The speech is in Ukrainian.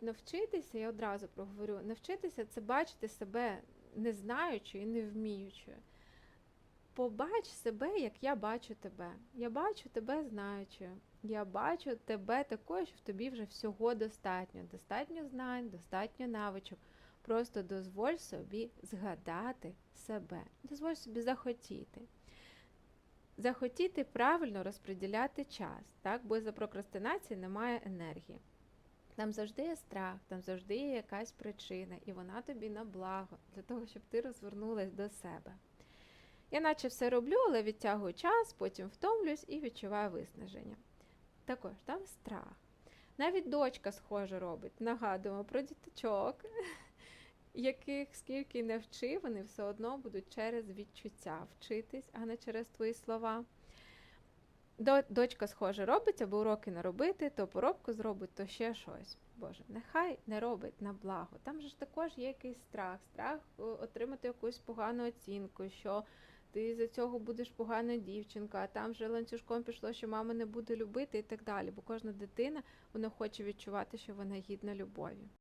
Навчитися, я одразу проговорю, навчитися це бачити себе не знаючою і не вміючою. Побач себе, як я бачу тебе. Я бачу тебе знаючою. Я бачу тебе такою, що в тобі вже всього достатньо. Достатньо знань, достатньо навичок. Просто дозволь собі згадати себе. Дозволь собі захотіти. Захотіти правильно розподіляти час, так? бо за прокрастинації немає енергії. Там завжди є страх, там завжди є якась причина, і вона тобі на благо, для того, щоб ти розвернулась до себе. Я наче все роблю, але відтягую час, потім втомлюсь і відчуваю виснаження. Також там страх. Навіть дочка схоже робить. Нагадуємо про діточок, яких скільки не вчи, вони все одно будуть через відчуття вчитись, а не через твої слова. До- Дочка схоже робить, або уроки не робити, то поробку зробить, то ще щось. Боже, нехай не робить на благо. Там же ж також є якийсь страх, страх е, отримати якусь погану оцінку, що ти за цього будеш погана дівчинка, а там вже ланцюжком пішло, що мама не буде любити і так далі. Бо кожна дитина вона хоче відчувати, що вона гідна любові.